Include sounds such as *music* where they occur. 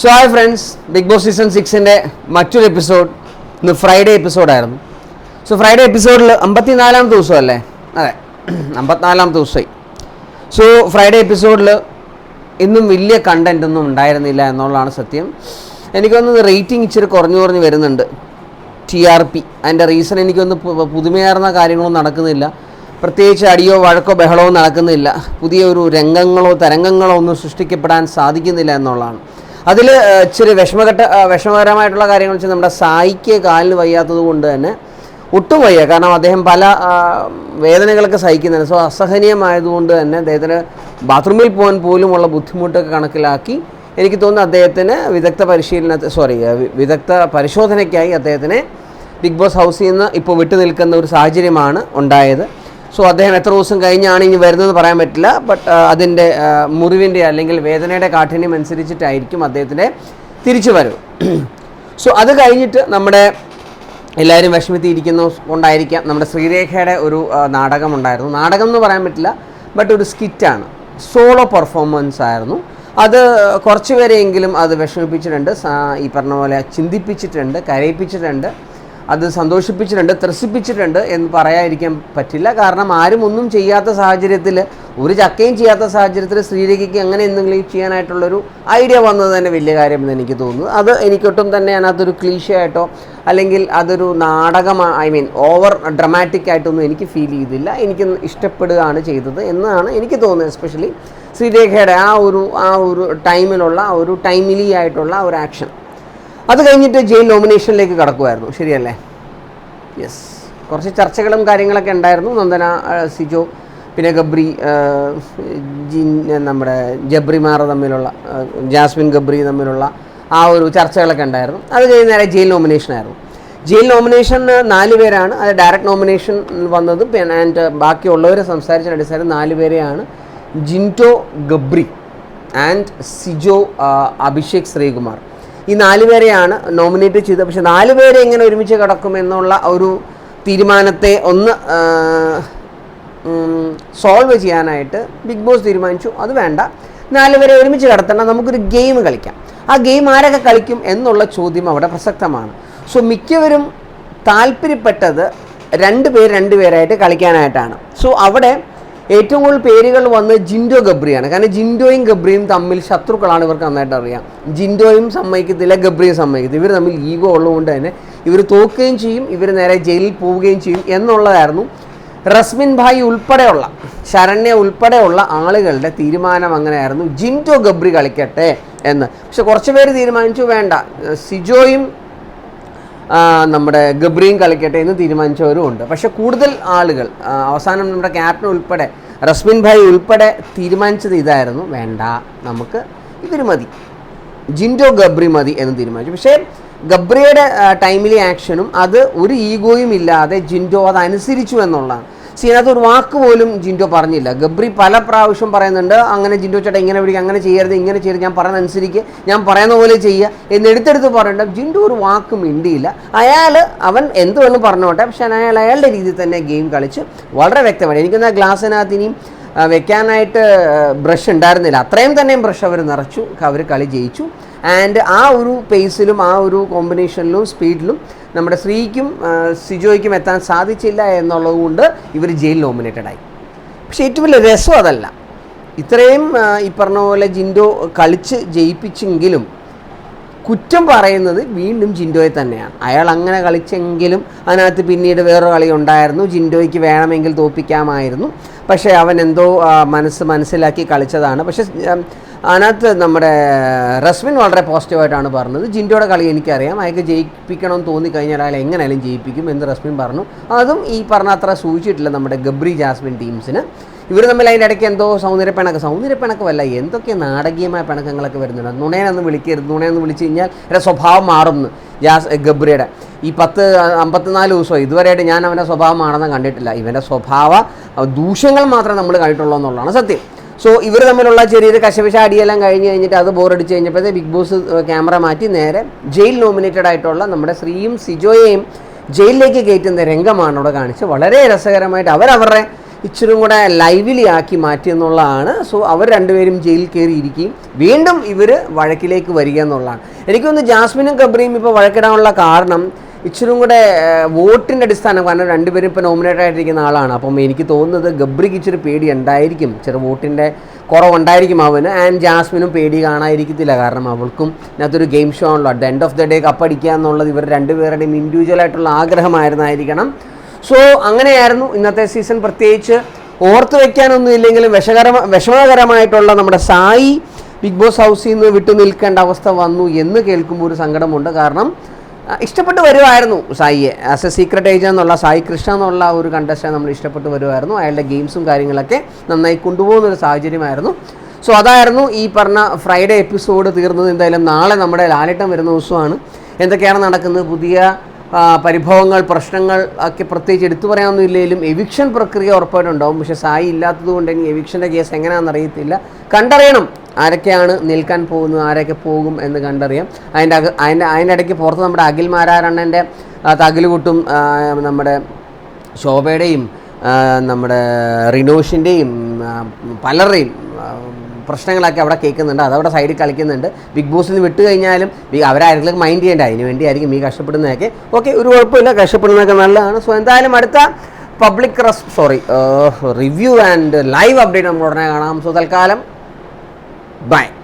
So hi friends Big Boss season സിക്സിന്റെ മറ്റൊരു episode ഇന്ന് Friday എപ്പിസോഡായിരുന്നു so Friday എപ്പിസോഡിൽ അമ്പത്തിനാലാം ദിവസം അല്ലേ? അതെ. *clears throat* അമ്പത്തിനാലാം ദിവസമായി. സോ ഫ്രൈഡേ എപ്പിസോഡിൽ ഇന്നും വലിയ കണ്ടന്റ് ഒന്നും ഉണ്ടായിരുന്നില്ല എന്നുള്ളതാണ് സത്യം. എനിക്കൊന്ന് റേറ്റിംഗ് ഇച്ചിരി കുറഞ്ഞു കുറഞ്ഞ് വരുന്നുണ്ട്. ടി ആർ പി അതിന്റെ റീസൺ എനിക്കൊന്ന് പുതുമയാർന്ന കാര്യങ്ങളൊന്നും നടക്കുന്നില്ല. പ്രത്യേകിച്ച് അടിയോ വഴക്കോ ബഹളമോ നടക്കുന്നില്ല. പുതിയ ഒരു രംഗങ്ങളോ തരംഗങ്ങളോ ഒന്നും സൃഷ്ടിക്കപ്പെടാൻ സാധിക്കുന്നില്ല എന്നുള്ളതാണ്. അതിൽ ഇച്ചിരി വിഷമഘട്ട വിഷമകരമായിട്ടുള്ള കാര്യങ്ങൾ വെച്ചാൽ നമ്മുടെ സായിക്ക് കാലിന് വയ്യാത്തത് കൊണ്ട് തന്നെ ഒട്ടും വയ്യ. കാരണം അദ്ദേഹം പല വേദനകളൊക്കെ സഹിക്കുന്നുണ്ട്. സോ അസഹനീയമായതുകൊണ്ട് തന്നെ അദ്ദേഹത്തിന് ബാത്റൂമിൽ പോകാൻ പോലുമുള്ള ബുദ്ധിമുട്ടൊക്കെ കണക്കിലാക്കി എനിക്ക് തോന്നുന്നു അദ്ദേഹത്തിന് വിദഗ്ധ പരിശീലന സോറി വിദഗ്ധ പരിശോധനയ്ക്കായി അദ്ദേഹത്തിനെ ബിഗ് ബോസ് ഹൗസിൽ നിന്ന് ഇപ്പോൾ വിട്ടു നിൽക്കുന്ന ഒരു സാഹചര്യമാണ് ഉണ്ടായത്. സോ അദ്ദേഹം എത്ര ദിവസം കഴിഞ്ഞാണ് ഇനി വരുന്നതെന്ന് പറയാൻ പറ്റില്ല. ബട്ട് അതിന്റെ മുറിവിന്റെ അല്ലെങ്കിൽ വേദനയുടെ കാഠിന്യം അനുസരിച്ചിട്ടായിരിക്കും അദ്ദേഹത്തിന്റെ തിരിച്ചു വരവ്. സോ അത് കഴിഞ്ഞിട്ട് നമ്മുടെ എല്ലാവരും വിഷമിത്തിയിരിക്കുന്ന കൊണ്ടായിരിക്കാം. നമ്മുടെ ശ്രീരേഖയുടെ ഒരു നാടകം നാടകമുണ്ടായിരുന്നു നാടകം എന്ന് പറയാൻ പറ്റില്ല ബട്ട് ഒരു സ്കിറ്റാണ് സോളോ പെർഫോമൻസ് ആയിരുന്നു. അത് കുറച്ച് പേരെയെങ്കിലും അത് വിഷമിപ്പിച്ചിട്ടുണ്ട്. ഈ പറഞ്ഞ പോലെ ചിന്തിപ്പിച്ചിട്ടുണ്ട് കരയിപ്പിച്ചിട്ടുണ്ട്. അത് സന്തോഷിപ്പിച്ചിട്ടുണ്ട് ത്രസിപ്പിച്ചിട്ടുണ്ട് എന്ന് പറയാതിരിക്കാൻ പറ്റില്ല. കാരണം ആരും ഒന്നും ചെയ്യാത്ത സാഹചര്യത്തിൽ ഒരു ചക്കയും ചെയ്യാത്ത സാഹചര്യത്തിൽ ശ്രീരേഖയ്ക്ക് അങ്ങനെ എന്തെങ്കിലും ചെയ്യാനായിട്ടുള്ളൊരു ഐഡിയ വന്നത് തന്നെ വലിയ കാര്യമെന്ന് എനിക്ക് തോന്നുന്നു. അത് എനിക്കൊട്ടും തന്നെ അതിനകത്തൊരു ക്ലീശയായിട്ടോ അല്ലെങ്കിൽ അതൊരു നാടകമാണ് ഐ മീൻ ഓവർ ഡ്രമാറ്റിക് ആയിട്ടൊന്നും എനിക്ക് ഫീൽ ചെയ്തില്ല. എനിക്ക് ഇഷ്ടപ്പെടുകയാണ് ചെയ്തത് എന്നാണ് എനിക്ക് തോന്നുന്നത്. എസ്പെഷ്യലി ശ്രീരേഖയുടെ ആ ഒരു ആ ഒരു ടൈമിലുള്ള ഒരു ടൈമിലി ആയിട്ടുള്ള ഒരു ആക്ഷൻ. അത് കഴിഞ്ഞിട്ട് ജയിൽ നോമിനേഷനിലേക്ക് കടക്കുമായിരുന്നു ശരിയല്ലേ? യെസ് കുറച്ച് ചർച്ചകളും കാര്യങ്ങളൊക്കെ ഉണ്ടായിരുന്നു. നന്ദന സിജോ പിന്നെ ഗബ്രി ജിൻ നമ്മുടെ ജബ്രിമാർ തമ്മിലുള്ള ജാസ്മിൻ ഗബ്രി തമ്മിലുള്ള ആ ഒരു ചർച്ചകളൊക്കെ ഉണ്ടായിരുന്നു. അത് കഴിഞ്ഞ് നേരെ ജയിൽ നോമിനേഷൻ ആയിരുന്നു. ജയിൽ നോമിനേഷൻ നാല് പേരാണ്. അത് ഡയറക്റ്റ് നോമിനേഷൻ വന്നത് പിന്നെ ആൻഡ് ബാക്കിയുള്ളവർ സംസാരിച്ച അടിസ്ഥാനം നാല് പേരെയാണ് ജിന്റോ ഗബ്രി ആൻഡ് സിജോ അഭിഷേക് ശ്രീകുമാർ. ഈ നാല് പേരെയാണ് നോമിനേറ്റ് ചെയ്തത്. പക്ഷെ നാല് പേരെ എങ്ങനെ ഒരുമിച്ച് കിടക്കുമെന്നുള്ള ഒരു തീരുമാനത്തെ ഒന്ന് സോൾവ് ചെയ്യാനായിട്ട് ബിഗ് ബോസ് തീരുമാനിച്ചു. അത് വേണ്ട. നാല് പേരെ ഒരുമിച്ച് കിടത്തണം. നമുക്കൊരു ഗെയിം കളിക്കാം. ആ ഗെയിം ആരൊക്കെ കളിക്കും എന്നുള്ള ചോദ്യം അവിടെ പ്രസക്തമാണ്. സോ മിക്കവരും താല്പര്യപ്പെട്ടത് രണ്ട് പേര് രണ്ട് പേരായിട്ട് കളിക്കാനായിട്ടാണ്. സോ അവിടെ ഏറ്റവും കൂടുതൽ പേരുകൾ വന്ന് ജിൻഡോ ഗബ്രിയാണ്. കാരണം ജിൻഡോയും ഗബ്രിയും തമ്മിൽ ശത്രുക്കളാണ് ഇവർക്ക് നന്നായിട്ട് അറിയാം. ജിൻഡോയും സമ്മതിക്കത്തില്ല ഗബ്രിയും സമ്മതിക്കത്തില്ല. ഇവർ തമ്മിൽ ഈഗോ ഉള്ളതുകൊണ്ട് തന്നെ ഇവർ തോക്കുകയും ചെയ്യും ഇവർ നേരെ ജയിലിൽ പോവുകയും ചെയ്യും എന്നുള്ളതായിരുന്നു റസ്മിൻ ഭായ് ഉൾപ്പെടെയുള്ള ശരണ്യ ഉൾപ്പെടെയുള്ള ആളുകളുടെ തീരുമാനം അങ്ങനെയായിരുന്നു. ജിൻഡോ ഗബ്രി കളിക്കട്ടെ എന്ന്. പക്ഷെ കുറച്ച് പേര് തീരുമാനിച്ചു വേണ്ട. സിജോയും നമ്മുടെ ഗബ്രിയും കളിക്കട്ടെ എന്ന് തീരുമാനിച്ചവരും ഉണ്ട് പക്ഷെ കൂടുതൽ ആളുകൾ അവസാനം നമ്മുടെ ക്യാപ്റ്റൻ ഉൾപ്പെടെ റസ്മിൻ ഭായ് ഉൾപ്പെടെ തീരുമാനിച്ചത് ഇതായിരുന്നു. വേണ്ട നമുക്ക് ഇവർ മതി. ജിൻഡോ ഗബ്രി മതി എന്ന് തീരുമാനിച്ചു. പക്ഷേ ഗബ്രിയുടെ ടൈമിലെ ആക്ഷനും അത് ഒരു ഈഗോയും ഇല്ലാതെ ജിൻഡോ അത് അനുസരിച്ചു എന്നുള്ളതാണ്. സി അതിനകത്ത് ഒരു വാക്ക് പോലും ജിൻഡോ പറഞ്ഞില്ല. ഗബ്രി പല പ്രാവശ്യം പറയുന്നുണ്ട് അങ്ങനെ ജിൻഡോ ചേട്ടാ ഇങ്ങനെ പിടിക്കുക അങ്ങനെ ചെയ്യരുത് ഇങ്ങനെ ചെയ്യരുത് ഞാൻ പറയുന്ന അനുസരിച്ച് ഞാൻ പറയുന്ന പോലെ ചെയ്യുക എന്ന് എടുത്തെടുത്ത് പറയണ്ട ജിൻഡോ ഒരു വാക്ക് മിണ്ടിയില്ല. അയാൾ അവൻ എന്ത് വേണം പറഞ്ഞോട്ടെ പക്ഷെ അയാൾ അയാളുടെ രീതിയിൽ തന്നെ ഗെയിം കളിച്ച് വളരെ വ്യക്തമായി എനിക്കൊന്ന് ആ ഗ്ലാസ്സിനകത്ത് ഇനിയും വെക്കാനായിട്ട് ബ്രഷ് ഉണ്ടായിരുന്നില്ല. അത്രയും തന്നെയും ബ്രഷ് അവർ നിറച്ചു അവർ കളി ജയിച്ചു. ആൻഡ് ആ ഒരു പേസിലും ആ ഒരു കോമ്പിനേഷനിലും സ്പീഡിലും നമ്മുടെ ശ്രീക്കും സിജോയ്ക്കും എത്താൻ സാധിച്ചില്ല എന്നുള്ളതുകൊണ്ട് ഇവർ ജയിൽ നോമിനേറ്റഡ് ആയി. പക്ഷേ ഏറ്റവും വലിയ രസം അതല്ല. ഇത്രയും ഈ പറഞ്ഞ പോലെ ജിൻഡോ കളിച്ച് ജയിപ്പിച്ചെങ്കിലും കുറ്റം പറയുന്നത് വീണ്ടും ജിൻഡോയെ തന്നെയാണ്. അയാൾ അങ്ങനെ കളിച്ചെങ്കിലും അതിനകത്ത് പിന്നീട് വേറൊരു കളി ഉണ്ടായിരുന്നു. ജിൻഡോയ്ക്ക് വേണമെങ്കിൽ തോപ്പിക്കാമായിരുന്നു. പക്ഷേ അവൻ എന്തോ മനസ്സ് മനസ്സിലാക്കി കളിച്ചതാണ്. പക്ഷേ അതിനകത്ത് നമ്മുടെ റസ്മിൻ വളരെ പോസിറ്റീവായിട്ടാണ് പറഞ്ഞത്. ജിൻഡോയുടെ കളി എനിക്കറിയാം. അയാൾക്ക് ജയിപ്പിക്കണമെന്ന് തോന്നിക്കഴിഞ്ഞാൽ അയാൾ എങ്ങനെയാലും ജയിപ്പിക്കും എന്ന് റസ്മിൻ പറഞ്ഞു. അതും ഈ പറഞ്ഞ അത്ര സൂചിച്ചിട്ടില്ല നമ്മുടെ ഗബ്രി ജാസ്മിൻ ടീംസിന്. ഇവർ തമ്മിൽ അതിന്റെ ഇടയ്ക്ക് എന്തോ സൗന്ദര്യ പിണക്ക്. സൗന്ദര്യ പിണക്കമല്ല എന്തൊക്കെ നാടകീയമായ പിണക്കങ്ങളൊക്കെ വരുന്നുണ്ട്. നുണേനൊന്ന് വിളിക്കരുത്. നുണേന്ന് വിളിച്ചു കഴിഞ്ഞാൽ എന്റെ സ്വഭാവം മാറുന്നു ജാസ് ഗബ്രിയുടെ. ഈ പത്ത് അമ്പത്തിനാല് ദിവസം ഇതുവരെയായിട്ട് ഞാൻ അവന്റെ സ്വഭാവം മാറുന്ന കണ്ടിട്ടില്ല. ഇവന്റെ സ്വഭാവ ദൂഷ്യങ്ങൾ മാത്രമേ നമ്മൾ കണ്ടിട്ടുള്ളൂ എന്നുള്ളതാണ് സത്യം. സോ ഇവർ തമ്മിലുള്ള ചെറിയൊരു കശപിശ അടിയെല്ലാം കഴിഞ്ഞ് കഴിഞ്ഞിട്ട് അത് ബോറടിച്ച് കഴിഞ്ഞപ്പോഴത്തെ ബിഗ് ബോസ് ക്യാമറ മാറ്റി നേരെ ജയിൽ നോമിനേറ്റഡ് ആയിട്ടുള്ള നമ്മുടെ ശ്രീയും സിജോയെയും ജയിലിലേക്ക് കയറ്റുന്ന രംഗമാണ് അവിടെ കാണിച്ച് വളരെ രസകരമായിട്ട് അവരവരുടെ ഇച്ചിരും കൂടെ ലൈവിലി ആക്കി മാറ്റി എന്നുള്ളതാണ്. സോ അവർ രണ്ടുപേരും ജയിലിൽ കയറിയിരിക്കുകയും വീണ്ടും ഇവർ വഴക്കിലേക്ക് വരിക എന്നുള്ളതാണ്. എനിക്കൊന്ന് ജാസ്മിനും ഗബ്രിയും ഇപ്പോൾ വഴക്കിടാനുള്ള കാരണം ഇച്ചിരും കൂടെ വോട്ടിന്റെ അടിസ്ഥാനം കാരണം രണ്ടുപേരും ഇപ്പോൾ നോമിനേറ്റ് ആയിട്ടിരിക്കുന്ന ആളാണ്. അപ്പം എനിക്ക് തോന്നുന്നത് ഗബ്രിക്ക് ഇച്ചിരി പേടി ഉണ്ടായിരിക്കും. ചെറു വോട്ടിന്റെ കുറവുണ്ടായിരിക്കും അവന്. ആൻഡ് ജാസ്മിനും പേടി കാണാതിരിക്കത്തില്ല. കാരണം അവൾക്കും ഇതിനകത്തൊരു ഗെയിം ഷോ ആണല്ലോ. At the end of the day കപ്പടിക്കുക എന്നുള്ളത് ഇവർ രണ്ടുപേരുടെയും ഇൻഡിവിജ്വൽ ആയിട്ടുള്ള ആഗ്രഹമായിരുന്നായിരിക്കണം. സോ അങ്ങനെയായിരുന്നു ഇന്നത്തെ സീസൺ പ്രത്യേകിച്ച് ഓർത്ത് വയ്ക്കാനൊന്നും ഇല്ലെങ്കിലും വിഷകരമ വിഷമകരമായിട്ടുള്ള നമ്മുടെ സായി ബിഗ് ബോസ് ഹൗസിൽ നിന്ന് വിട്ടു നിൽക്കേണ്ട അവസ്ഥ വന്നു എന്ന് കേൾക്കുമ്പോൾ ഒരു സങ്കടമുണ്ട്. കാരണം ഇഷ്ടപ്പെട്ട് വരുമായിരുന്നു സായിയെ. ആസ് എ സീക്രട്ട് ഏജ് എന്നുള്ള സായി കൃഷ്ണ എന്നുള്ള ഒരു കണ്ടസ്റ്റാണ് നമ്മൾ ഇഷ്ടപ്പെട്ട് വരുമായിരുന്നു അയാളുടെ ഗെയിംസും കാര്യങ്ങളൊക്കെ നന്നായി കൊണ്ടുപോകുന്ന ഒരു സാഹചര്യമായിരുന്നു. സോ അതായിരുന്നു ഈ പറഞ്ഞ ഫ്രൈഡേ എപ്പിസോഡ് തീർന്നത്. എന്തായാലും നാളെ നമ്മുടെ ലാലേട്ടം വരുന്ന ദിവസമാണ്. എന്തൊക്കെയാണ് നടക്കുന്നത്? പുതിയ പരിഭവങ്ങൾ പ്രശ്നങ്ങൾ ഒക്കെ പ്രത്യേകിച്ച് എടുത്തു പറയാനൊന്നും ഇല്ലെങ്കിലും എവിക്ഷൻ പ്രക്രിയ ഉറപ്പായിട്ടുണ്ടാവും. പക്ഷേ സായി ഇല്ലാത്തത് കൊണ്ട് ഇനി എവിക്ഷന്റെ കേസ് എങ്ങനെയാണെന്ന് അറിയത്തില്ല. കണ്ടറിയണം. ആരൊക്കെയാണ് നിൽക്കാൻ പോകുന്നത് ആരൊക്കെ പോകും എന്ന് കണ്ടറിയാം. അതിന്റെ അക അതിന്റെ അതിന്റെ ഇടയ്ക്ക് പുറത്ത് നമ്മുടെ അഖിൽ മാരാരണ്ണന്റെ തകിലുകൂട്ടും നമ്മുടെ ശോഭയുടെയും നമ്മുടെ റിനോഷിന്റെയും പലരുടെയും പ്രശ്നങ്ങളൊക്കെ അവിടെ കേൾക്കുന്നുണ്ട്. അതവിടെ സൈഡിൽ കളിക്കുന്നുണ്ട്. ബിഗ് ബോസിൽ നിന്ന് വിട്ട് കഴിഞ്ഞാലും അവരാരെങ്കിലും മൈൻഡ് ചെയ്യേണ്ട? അതിന് വേണ്ടി വേണ്ടിയായിരിക്കും ഈ കഷ്ടപ്പെടുന്നതൊക്കെ. ഓക്കെ ഒരു കുഴപ്പമില്ല. കഷ്ടപ്പെടുന്നതൊക്കെ നല്ലതാണ്. സോ എന്തായാലും അടുത്ത public res sorry review and live update നമ്മൾ ഉടനെ കാണാം. സോ തൽക്കാലം Baik.